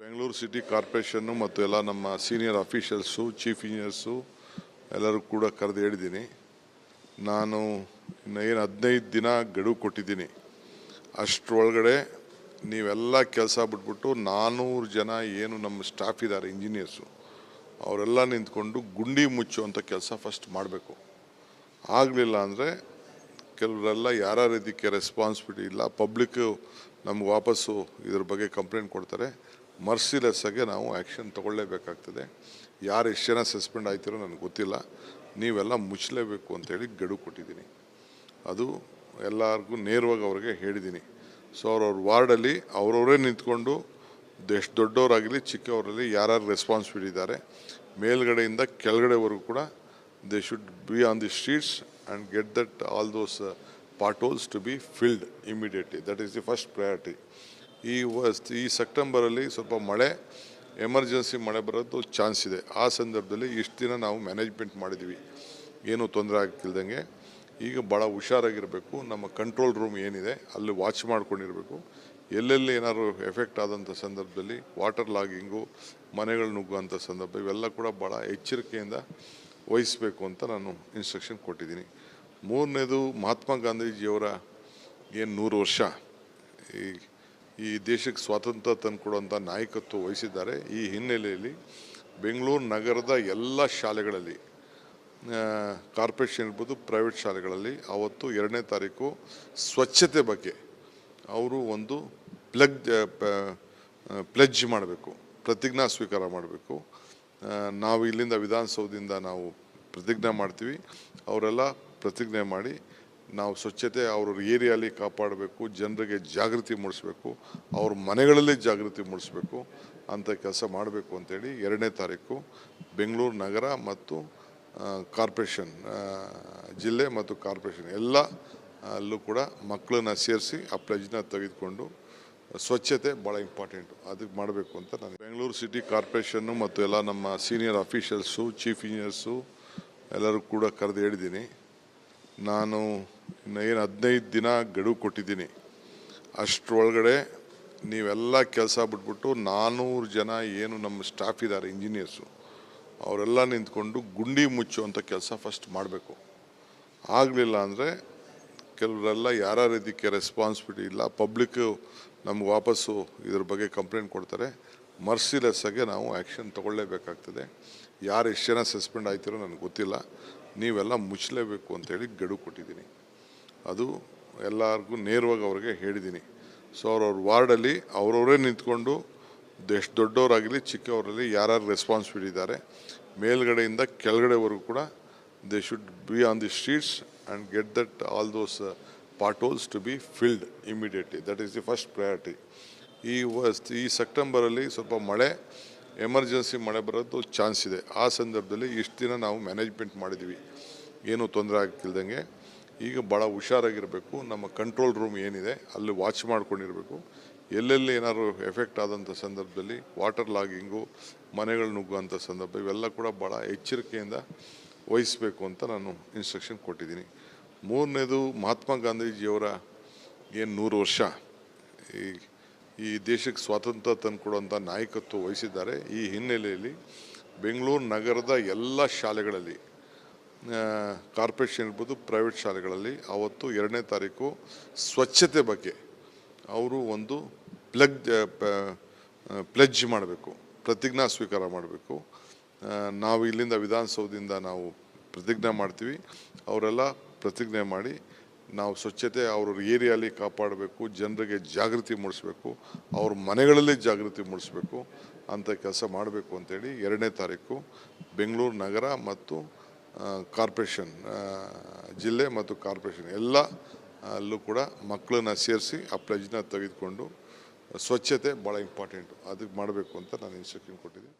Bengaluru city corporation ಮತ್ತು ಎಲ್ಲ ನಮ್ಮ ಸೀನಿಯರ್ ಅಫಿಷಿಯಲ್ಸು ಚೀಫ್ ಇಂಜಿನಿಯರ್ಸು ಎಲ್ಲರೂ ಕೂಡ ಕರೆದು ಹೇಳಿದ್ದೀನಿ. ನಾನು ಇನ್ನು ಏನು ಹದಿನೈದು ದಿನ ಗಡುವು ಕೊಟ್ಟಿದ್ದೀನಿ. ಅಷ್ಟರೊಳಗಡೆ ನೀವೆಲ್ಲ ಕೆಲಸ ಬಿಟ್ಬಿಟ್ಟು ನಾನ್ನೂರು ಜನ ಏನು ನಮ್ಮ ಸ್ಟಾಫ್ ಇದ್ದಾರೆ ಇಂಜಿನಿಯರ್ಸು ಅವರೆಲ್ಲ ನಿಂತ್ಕೊಂಡು ಗುಂಡಿ ಮುಚ್ಚುವಂಥ ಕೆಲಸ ಫಸ್ಟ್ ಮಾಡಬೇಕು. ಆಗಲಿಲ್ಲ ಅಂದರೆ ಕೆಲವರೆಲ್ಲ ಯಾರ ಇದಕ್ಕೆ ರೆಸ್ಪಾನ್ಸಿಬಿಲಿಟಿ ಇಲ್ಲ ಪಬ್ಲಿಕ್ಕು ನಮ್ಗೆ ವಾಪಸ್ಸು ಇದ್ರ ಬಗ್ಗೆ ಕಂಪ್ಲೇಂಟ್ ಕೊಡ್ತಾರೆ. ಮರ್ಸಿಲೆಸ್ ಆಗಿ ನಾವು ಆ್ಯಕ್ಷನ್ ತಗೊಳ್ಳೇಬೇಕಾಗ್ತದೆ. ಯಾರು ಎಷ್ಟು ಜನ ಸಸ್ಪೆಂಡ್ ಆಯ್ತಿರೋ ನನಗೆ ಗೊತ್ತಿಲ್ಲ. ನೀವೆಲ್ಲ ಮುಚ್ಚಲೇಬೇಕು ಅಂತೇಳಿ ಗಡು ಕೊಟ್ಟಿದ್ದೀನಿ. ಅದು ಎಲ್ಲರಿಗೂ ನೇರವಾಗಿ ಅವ್ರಿಗೆ ಹೇಳಿದ್ದೀನಿ. ಸೊ ಅವ್ರವ್ರ ವಾರ್ಡಲ್ಲಿ ಅವರವರೇ ನಿಂತ್ಕೊಂಡು ಎಷ್ಟು ದೊಡ್ಡವರಾಗಲಿ ಚಿಕ್ಕವರಲ್ಲಿ ಯಾರ್ಯಾರು ರೆಸ್ಪಾನ್ಸಿಬಿಲಿಟಿ ಇದ್ದಾರೆ, ಮೇಲ್ಗಡೆಯಿಂದ ಕೆಳಗಡೆವರೆಗೂ ಕೂಡ they should be on the streets and get that all those potholes to be filled immediately that is the first priority ಈ ವಸ್ತು ಈ ಸೆಪ್ಟೆಂಬರಲ್ಲಿ ಸ್ವಲ್ಪ ಮಳೆ, ಎಮರ್ಜೆನ್ಸಿ ಮಳೆ ಬರೋದು ಚಾನ್ಸ್ ಇದೆ. ಆ ಸಂದರ್ಭದಲ್ಲಿ ಇಷ್ಟು ದಿನ ನಾವು ಮ್ಯಾನೇಜ್ಮೆಂಟ್ ಮಾಡಿದ್ವಿ. ಏನೂ ತೊಂದರೆ ಆಗ್ತಿಲ್ದಂಗೆ. ಈಗ ಭಾಳ ಹುಷಾರಾಗಿರಬೇಕು. ನಮ್ಮ ಕಂಟ್ರೋಲ್ ರೂಮ್ ಏನಿದೆ, ಅಲ್ಲಿ ವಾಚ್ ಮಾಡ್ಕೊಂಡಿರಬೇಕು. ಎಲ್ಲೆಲ್ಲಿ ಏನಾದ್ರು ಎಫೆಕ್ಟ್ ಆದಂಥ ಸಂದರ್ಭದಲ್ಲಿ, ವಾಟರ್ ಲಾಗಿಂಗು, ಮನೆಗಳು ನುಗ್ಗುವಂಥ ಸಂದರ್ಭ, ಇವೆಲ್ಲ ಕೂಡ ಭಾಳ ಎಚ್ಚರಿಕೆಯಿಂದ ವಹಿಸಬೇಕು ಅಂತ ನಾನು ಇನ್ಸ್ಟ್ರಕ್ಷನ್ ಕೊಟ್ಟಿದ್ದೀನಿ. ಮೂರನೇದು ಮಹಾತ್ಮ ಗಾಂಧೀಜಿಯವರ ಏನು ನೂರು ವರ್ಷ, ಈ ಈ ದೇಶಕ್ಕೆ ಸ್ವಾತಂತ್ರ್ಯ ತಂದುಕೊಡುವಂಥ ನಾಯಕತ್ವ ವಹಿಸಿದ್ದಾರೆ. ಈ ಹಿನ್ನೆಲೆಯಲ್ಲಿ ಬೆಂಗಳೂರು ನಗರದ ಎಲ್ಲ ಶಾಲೆಗಳಲ್ಲಿ ಕಾರ್ಪೊರೇಷನ್ ಇರ್ಬೋದು ಪ್ರೈವೇಟ್ ಶಾಲೆಗಳಲ್ಲಿ ಅವತ್ತು ಎರಡನೇ ತಾರೀಕು ಸ್ವಚ್ಛತೆ ಬಗ್ಗೆ ಅವರು ಒಂದು ಪ್ಲಗ್ ಪ್ಲೆಜ್ ಮಾಡಬೇಕು, ಪ್ರತಿಜ್ಞಾ ಸ್ವೀಕಾರ ಮಾಡಬೇಕು. ನಾವು ಇಲ್ಲಿಂದ ವಿಧಾನಸೌಧದಿಂದ ನಾವು ಪ್ರತಿಜ್ಞೆ ಮಾಡ್ತೀವಿ. ಅವರೆಲ್ಲ ಪ್ರತಿಜ್ಞೆ ಮಾಡಿ ನಾವು ಸ್ವಚ್ಛತೆ ಅವ್ರ ಏರಿಯಾಲಿ ಕಾಪಾಡಬೇಕು, ಜನರಿಗೆ ಜಾಗೃತಿ ಮೂಡಿಸ್ಬೇಕು, ಅವ್ರ ಮನೆಗಳಲ್ಲಿ ಜಾಗೃತಿ ಮೂಡಿಸ್ಬೇಕು ಅಂತ ಕೆಲಸ ಮಾಡಬೇಕು ಅಂತೇಳಿ ಎರಡನೇ ತಾರೀಕು ಬೆಂಗಳೂರು ನಗರ ಮತ್ತು ಕಾರ್ಪೊರೇಷನ್ ಜಿಲ್ಲೆ ಮತ್ತು ಕಾರ್ಪೊರೇಷನ್ ಎಲ್ಲ ಅಲ್ಲೂ ಕೂಡ ಮಕ್ಕಳನ್ನ ಸೇರಿಸಿ ಆ ಪ್ಲೇಜ್ನ ತೆಗೆದುಕೊಂಡು ಸ್ವಚ್ಛತೆ ಭಾಳ ಇಂಪಾರ್ಟೆಂಟು ಅದಕ್ಕೆ ಮಾಡಬೇಕು ಅಂತ ನಾನು ಬೆಂಗಳೂರು ಸಿಟಿ ಕಾರ್ಪೊರೇಷನ್ನು ಮತ್ತು ಎಲ್ಲ ನಮ್ಮ ಸೀನಿಯರ್ ಅಫೀಷಿಯಲ್ಸು ಚೀಫ್ ಇಂಜಿನಿಯರ್ಸು ಎಲ್ಲರೂ ಕೂಡ ಕರೆದು ಹೇಳಿದ್ದೀನಿ. ನಾನು ಇನ್ನು ಏನು ಹದಿನೈದು ದಿನ ಗಡುವು ಕೊಟ್ಟಿದ್ದೀನಿ. ಅಷ್ಟರೊಳಗಡೆ ನೀವೆಲ್ಲ ಕೆಲಸ ಬಿಟ್ಬಿಟ್ಟು ನಾನ್ನೂರು ಜನ ಏನು ನಮ್ಮ ಸ್ಟಾಫ್ ಇದ್ದಾರೆ ಇಂಜಿನಿಯರ್ಸು ಅವರೆಲ್ಲ ನಿಂತ್ಕೊಂಡು ಗುಂಡಿ ಮುಚ್ಚುವಂಥ ಕೆಲಸ ಫಸ್ಟ್ ಮಾಡಬೇಕು. ಆಗಲಿಲ್ಲ ಅಂದರೆ ಕೆಲವರೆಲ್ಲ ಯಾರ್ಯಾರ ಇದಕ್ಕೆ ರೆಸ್ಪಾನ್ಸಿಬಿಲಿಟಿ ಇಲ್ಲ ಪಬ್ಲಿಕ್ಕು ನಮ್ಗೆ ವಾಪಸ್ಸು ಇದ್ರ ಬಗ್ಗೆ ಕಂಪ್ಲೇಂಟ್ ಕೊಡ್ತಾರೆ. ಮರ್ಸಿಲೆಸ್ಸಾಗೆ ನಾವು ಆ್ಯಕ್ಷನ್ ತೊಗೊಳ್ಳೇಬೇಕಾಗ್ತದೆ. ಯಾರು ಎಷ್ಟು ಜನ ಸಸ್ಪೆಂಡ್ ಆಯ್ತಿರೋ ನನಗೆ ಗೊತ್ತಿಲ್ಲ. ನೀವೆಲ್ಲ ಮುಚ್ಚಲೇಬೇಕು ಅಂತೇಳಿ ಗಡುವು ಕೊಟ್ಟಿದ್ದೀನಿ. ಅದು ಎಲ್ಲರಿಗೂ ನೇರವಾಗಿ ಅವ್ರಿಗೆ ಹೇಳಿದ್ದೀನಿ. ಸೊ ಅವ್ರವ್ರ ವಾರ್ಡಲ್ಲಿ ಅವರವರೇ ನಿಂತ್ಕೊಂಡು ಎಷ್ಟು ದೊಡ್ಡವರಾಗಲಿ ಚಿಕ್ಕವರಲ್ಲಿ ಯಾರ್ಯಾರು ರೆಸ್ಪಾನ್ಸಿಬಿಲಿಟಿ ಇದ್ದಾರೆ, ಮೇಲ್ಗಡೆಯಿಂದ ಕೆಳಗಡೆವರೆಗೂ ಕೂಡ they should be on the streets and get that all those potholes to be filled immediately that is the first priority ಈ ವಸ್ ಈ ಸೆಪ್ಟೆಂಬರಲ್ಲಿ ಸ್ವಲ್ಪ ಮಳೆ ಎಮರ್ಜೆನ್ಸಿ ಮಳೆ ಬರೋದು ಚಾನ್ಸ್ ಇದೆ. ಆ ಸಂದರ್ಭದಲ್ಲಿ ಇಷ್ಟು ದಿನ ನಾವು ಮ್ಯಾನೇಜ್ಮೆಂಟ್ ಮಾಡಿದ್ವಿ. ಏನೂ ತೊಂದರೆ ಆಗ್ತಿಲ್ದಂಗೆ. ಈಗ ಭಾಳ ಹುಷಾರಾಗಿರಬೇಕು. ನಮ್ಮ ಕಂಟ್ರೋಲ್ ರೂಮ್ ಏನಿದೆ, ಅಲ್ಲಿ ವಾಚ್ ಮಾಡ್ಕೊಂಡಿರಬೇಕು. ಎಲ್ಲೆಲ್ಲಿ ಏನಾದ್ರು ಎಫೆಕ್ಟ್ ಆದಂಥ ಸಂದರ್ಭದಲ್ಲಿ ವಾಟರ್ ಲಾಗಿಂಗು, ಮನೆಗಳು ನುಗ್ಗುವಂಥ ಸಂದರ್ಭ, ಇವೆಲ್ಲ ಕೂಡ ಭಾಳ ಎಚ್ಚರಿಕೆಯಿಂದ ವಹಿಸಬೇಕು ಅಂತ ನಾನು ಇನ್ಸ್ಟ್ರಕ್ಷನ್ ಕೊಟ್ಟಿದ್ದೀನಿ. ಮೂರನೇದು ಮಹಾತ್ಮ ಗಾಂಧೀಜಿಯವರ ಏನು ನೂರು ವರ್ಷ, ಈ ಈ ದೇಶಕ್ಕೆ ಸ್ವಾತಂತ್ರ್ಯ ತಂದುಕೊಡುವಂಥ ನಾಯಕತ್ವ ವಹಿಸಿದ್ದಾರೆ. ಈ ಹಿನ್ನೆಲೆಯಲ್ಲಿ ಬೆಂಗಳೂರು ನಗರದ ಎಲ್ಲ ಶಾಲೆಗಳಲ್ಲಿ ಕಾರ್ಪೊರೇಷನ್ ಇರ್ಬೋದು ಪ್ರೈವೇಟ್ ಶಾಲೆಗಳಲ್ಲಿ ಅವತ್ತು ಎರಡನೇ ತಾರೀಕು ಸ್ವಚ್ಛತೆ ಬಗ್ಗೆ ಅವರು ಒಂದು ಪ್ಲಗ್ ಪ್ಲೆಜ್ ಮಾಡಬೇಕು, ಪ್ರತಿಜ್ಞಾ ಸ್ವೀಕಾರ ಮಾಡಬೇಕು. ನಾವು ಇಲ್ಲಿಂದ ವಿಧಾನಸೌಧದಿಂದ ನಾವು ಪ್ರತಿಜ್ಞೆ ಮಾಡ್ತೀವಿ. ಅವರೆಲ್ಲ ಪ್ರತಿಜ್ಞೆ ಮಾಡಿ ನಾವು ಸ್ವಚ್ಛತೆ ಅವ್ರ ಏರಿಯಾಲಿ ಕಾಪಾಡಬೇಕು, ಜನರಿಗೆ ಜಾಗೃತಿ ಮೂಡಿಸ್ಬೇಕು, ಅವ್ರ ಮನೆಗಳಲ್ಲಿ ಜಾಗೃತಿ ಮೂಡಿಸ್ಬೇಕು ಅಂತ ಕೆಲಸ ಮಾಡಬೇಕು ಅಂತೇಳಿ ಎರಡನೇ ತಾರೀಕು ಬೆಂಗಳೂರು ನಗರ ಮತ್ತು ಕಾರ್ಪೊರೇಷನ್ ಜಿಲ್ಲೆ ಮತ್ತು ಕಾರ್ಪೊರೇಷನ್ ಎಲ್ಲ ಅಲ್ಲೂ ಕೂಡ ಮಕ್ಕಳನ್ನ ಸೇರಿಸಿ ಆ ಪ್ಲೇಜ್ನ ತೆಗೆದುಕೊಂಡು ಸ್ವಚ್ಛತೆ ಭಾಳ ಇಂಪಾರ್ಟೆಂಟು ಅದಕ್ಕೆ ಮಾಡಬೇಕು ಅಂತ ನಾನು ಇನ್ಸ್ಟ್ರಕ್ಷನ್ ಕೊಟ್ಟಿದ್ದೀನಿ.